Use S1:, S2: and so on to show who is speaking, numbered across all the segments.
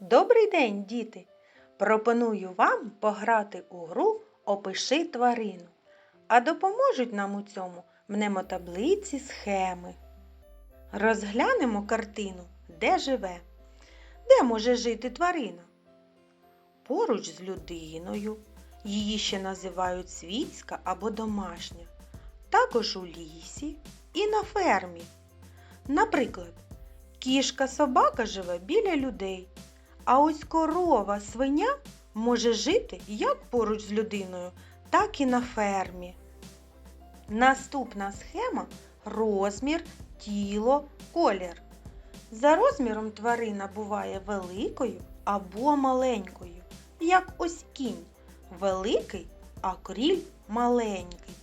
S1: Добрий день, діти! Пропоную вам пограти у гру Опиши тварину. А допоможуть нам у цьому мнемотаблиці схеми. Розглянемо картину, де живе. Де може жити тварина? Поруч з людиною. Її ще називають світська або домашня. Також у лісі і на фермі. Наприклад, кішка собака живе біля людей. А ось корова, свиня може жити як поруч з людиною, так і на фермі. Наступна схема розмір, тіло, колір. За розміром тварина буває великою або маленькою, як ось кінь. Великий, а кріль маленький.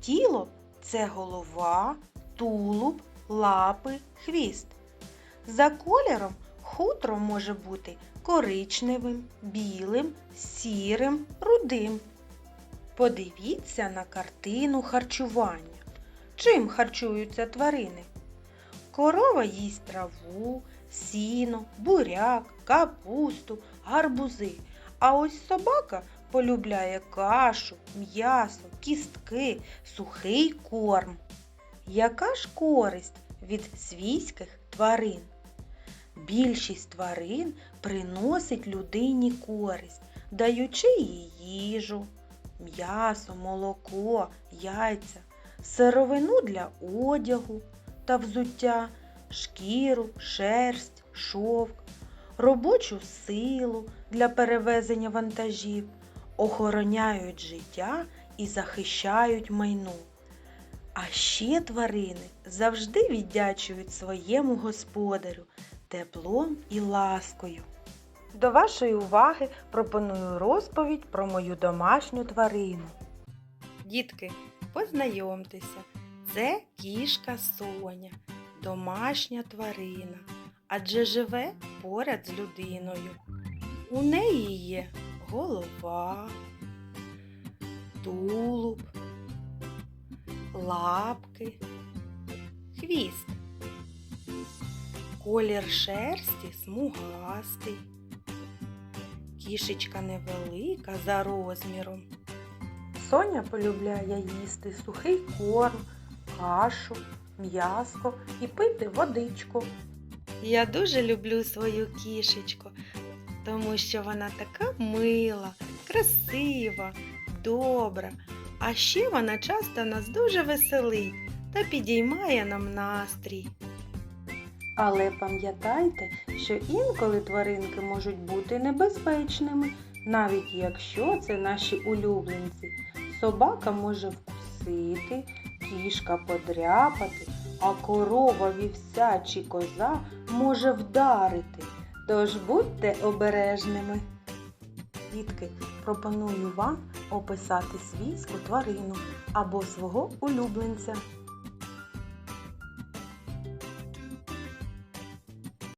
S1: Тіло це голова, тулуб, лапи, хвіст. За кольором хутро може бути коричневим, білим, сірим, рудим. Подивіться на картину харчування. Чим харчуються тварини? Корова їсть траву, сіно, буряк, капусту, гарбузи. А ось собака полюбляє кашу, м'ясо, кістки, сухий корм. Яка ж користь від свійських тварин? Більшість тварин приносить людині користь, даючи їй їжу, м'ясо, молоко, яйця, сировину для одягу та взуття, шкіру, шерсть, шовк, робочу силу для перевезення вантажів, охороняють життя і захищають майно. А ще тварини завжди віддячують своєму господарю теплом і ласкою. До вашої уваги пропоную розповідь про мою домашню тварину. Дітки, познайомтеся, це кішка Соня, домашня тварина, адже живе поряд з людиною. У неї є голова, тулуб, лапки, хвіст. Колір шерсті смугастий. Кішечка невелика за розміром. Соня полюбляє їсти сухий корм, кашу, м'ясо і пити водичку. Я дуже люблю свою кішечку, тому що вона така мила, красива, добра. А ще вона часто нас дуже веселить та підіймає нам настрій. Але пам'ятайте, що інколи тваринки можуть бути небезпечними, навіть якщо це наші улюбленці. Собака може вкусити, кішка подряпати, а корова, вівця чи коза може вдарити. Тож будьте обережними. Дітки, пропоную вам описати свійську тварину або свого улюбленця.